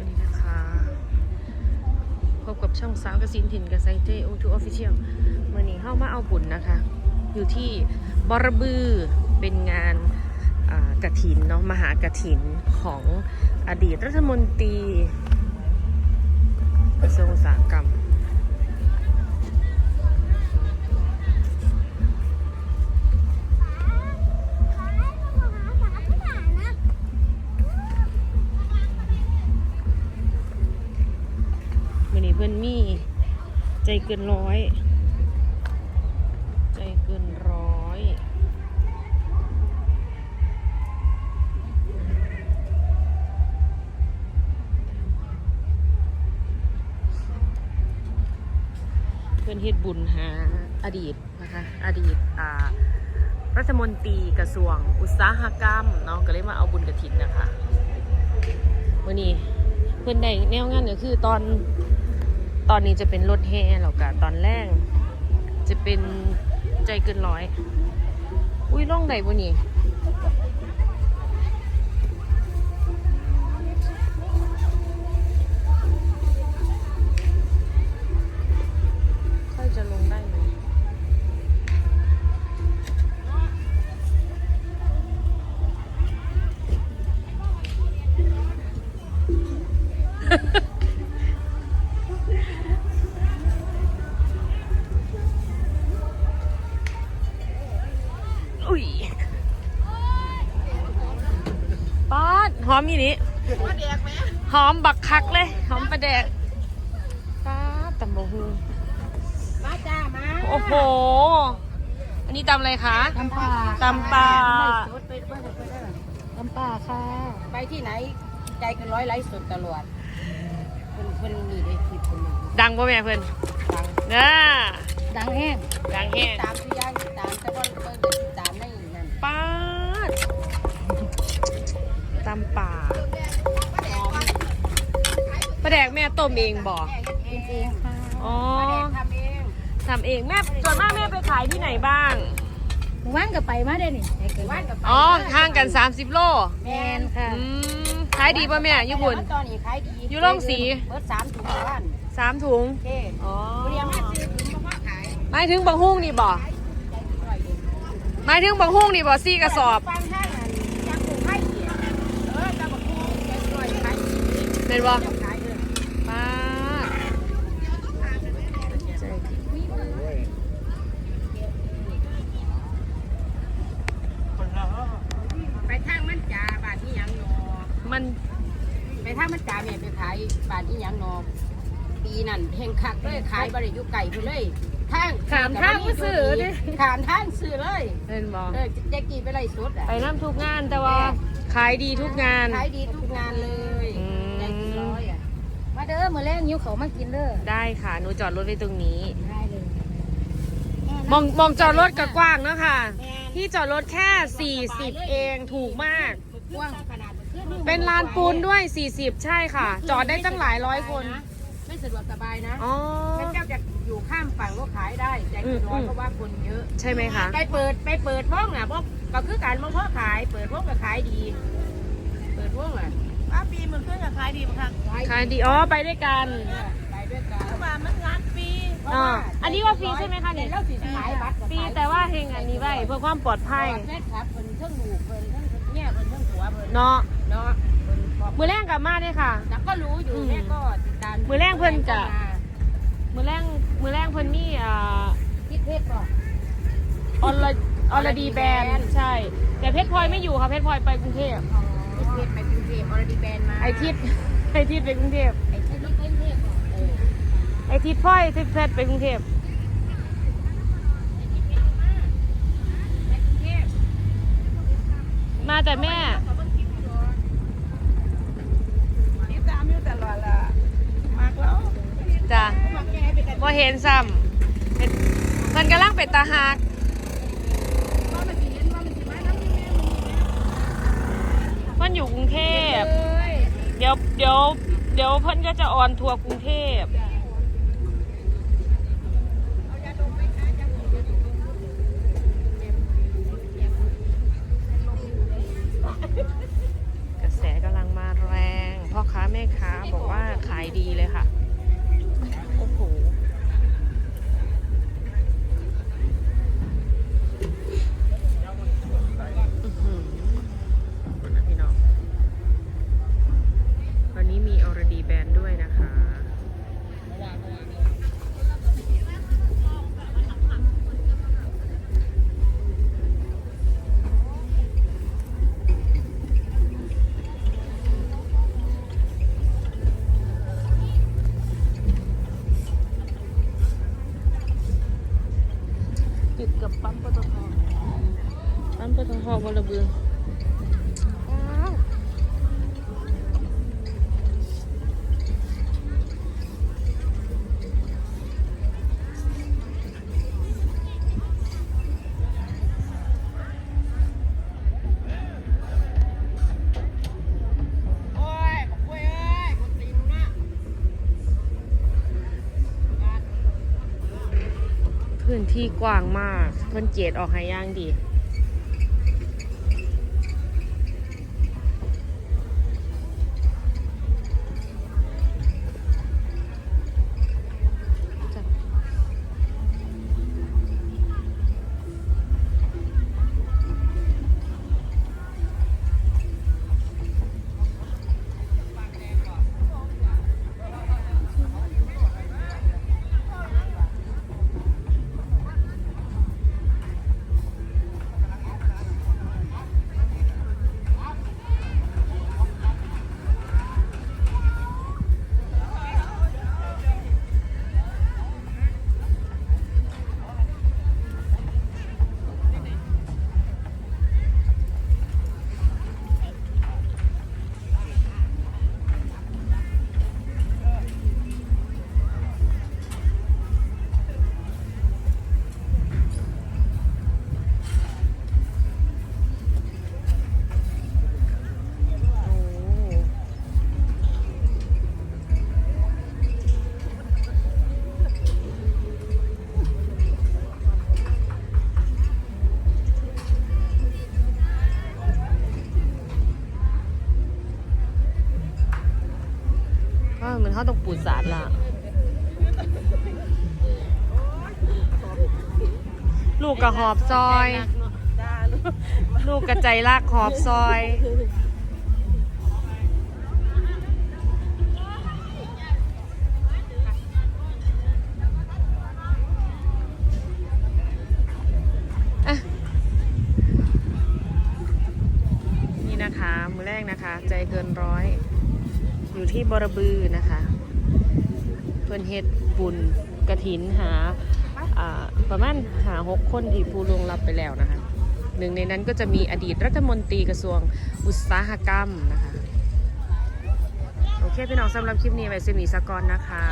สวัสดีนะคะ พบกับช่องสาวกสินถิ่นกับไซเตโอทูออฟฟิเชียลมื่อนี้เข้ามาเอาบุญนะคะ อยู่ที่บรบือเป็นงานกระถินเนาะมหากระถินของอดีตรัฐมนตรี เพื่อนมีใจเกินร้อย ใจเกินร้อย เพื่อนเฮ็ดบุญหาอดีตนะคะ อดีตอ่ารัฐมนตรีกระทรวงอุตสาหกรรมเนาะก็เลยมาเอาบุญกระถินนะคะมื่อนี้เพื่อนได้แนวงานก็คือตอน ตอนนี้จะเป็นรถแห่แล้วก็ตอนแรก จะเป็นใจเกินร้อย อุ้ยร่องไหนบ่นี่ อมอีนี้หอมบักคักเลย หอมประแดกป๊าดตำบะฮูมาจ้ามาโอ้โห อันนี้ตำอะไรคะตำป่าตำป่าไปไปไปไปได้ตำป่าค่ะ ไปที่ไหนใจเกันร้อยไลฟ์สดตลอดคนคนนี่ได้คลิปคนนี้ดังป่ะแม่เพื่อนดังน่าดังแห้งดังแห้งตามทุกอย่างตามแต่ว่าเปิดติดตามในนั่นป๊าด ตำป่าหอมประแดกแม่ต้มเองบอกแม่เฮ็ดเองค่ะอ๋อป้าแดงทำเองทำเองแม่ส่วนมากแม่ไปขายที่ไหนบ้างว่านกับไปมาได้นี่ว่านกับไปอ๋อห่างกัน 30 โลแมนค่ะอืมขายดีป่ะแม่ญี่ปุ่นตอนนี้ขายดีอยู่โรงสีเปิดสามถุงบ้านสามถุงโอเคอ๋อเรียนมาซื้อถุงมาขายหมายถึงบางหุ้งนี่บ่ใจร้อยเองหมายถึงบางหุ้งนี่บ่ซี่กระสอบฟังท่านอันจังกูไข่เหี่ยเออตาบักฮูใจร้อยขายดี เป็นบ่เจ้าขายเลยป้าใจไปทางมันจ่าบาทที่ยังนอมันไปทางมันจ่าแม่ไปขายบาทที่ยังนอปีนั่นเฮงคักเลยขายบริยุไก่ไปเลยทางขามทางก็ซื้อดิขามทางซื้อเลยเป็นบ่เออแจะกี่ไปไรสุดอะไปน้ำทุกงานแต่ว่าขายดีทุกงาน ขายดีทุกงานเลย อืม ใจกี่ร้อยอะ มา เด้อมื้อแรกยิ้วเขามากินเด้อได้ค่ะ หนูจอดรถไว้ตรงนี้ ได้เลยมองมองจอดรถก็กว้างเนอะค่ะแม่นที่จอดรถแค่ 40 เองถูกมาก กว้างขนาดขึ้นเป็นลานปูนด้วย 40 ใช่ค่ะ จอดได้ตั้งหลายร้อยคน ไม่สะดวกสบายนะอ๋อ พระเจ้าจะอยู่ข้ามฝั่งก็ขายได้ใจคือน้อยอืมเพราะว่าคนเยอะ ใช่ไหมคะ ไปเปิดไปเปิดห้องอะพวกก็คือการมาพ่อขาย เปิดห้องก็ขายดี เปิดห้องอะ ป้าปีมันขึ้นกับขายดีมั้งคะขายดีอ๋อไปด้วยกันไปด้วยกันเพราะว่ามันงานฟรีอ่าอันนี้ว่าฟรีใช่ไหมคะเนี่ยแล้วสีขายบัตรฟรีแต่ว่าเฮงอันนี้ไว้เพื่อความปลอดภัยแฟนคลับเพิ่นเพิ่งหนูเพิ่นเพิ่งเนี่ยเพิ่นเพิ่งหัวเพิ่นเนาะเนาะเพิ่นบอกมือแรงกลับมาด้วยค่ะ แล้วก็รู้อยู่อืมแม่ก็ติดตามมื้อแรกเพิ่นจะ มือแรงมือแรงเพิ่นมีอ่าคิดเพศก่อนออลออลดีแบนด์ใช่ แต่เพชรพลอยไม่อยู่ค่ะเพชรพลอยไปกรุงเทพ คิดเพศไปกรุงเทพออร์ดีแบนมาไอทิศไอทิศไปกรุงเทพไอ้ที่นี่กรุงเทพก่อนเออไอทิศพลอยทิศเพชรไปกรุงเทพไปกรุงเทพมาแต่แม่ติดตามอยู่ตลอดละมากแล้วจ้ะมาแก้ไปกันบ่เห็นซ้ำเห็นมันกำลังเป็นตาหัก ว่ามันสิเห็นว่ามันสิมาน้ำนี่แม่ มึงมันอยู่กรุงเทพ เลยเดี๋ยวเดี๋ยวเดี๋ยวเพิ่นก็จะออนทัวร์กรุงเทพ กระแสกำลังมาแรง พ่อค้าแม่ค้าบอกดีเลยค่ะ ปั๊มปตทวรบือว้าวพื้นที่กว้างมากเพิ่นเจดออกให้ย่างดี เขาต้องปูสาดละลูกกระหอบซอย ลูกกระใจลากหอบซอยนี่นะคะ มือแรกนะคะ ใจเกินร้อย อยู่ที่บรบือนะคะ เพื่อนเฮ็ดบุญกระถินหาประมาณหาหกคนที่ผู้ลวงรับไปแล้วนะคะหนึ่งในนั้นก็จะมีอดีตรัฐมนตรีกระทรวงอุตสาหกรรมนะคะ โอเค พี่น้องสำหรับคลิปนี้ไว้สมีสกอนนะคะ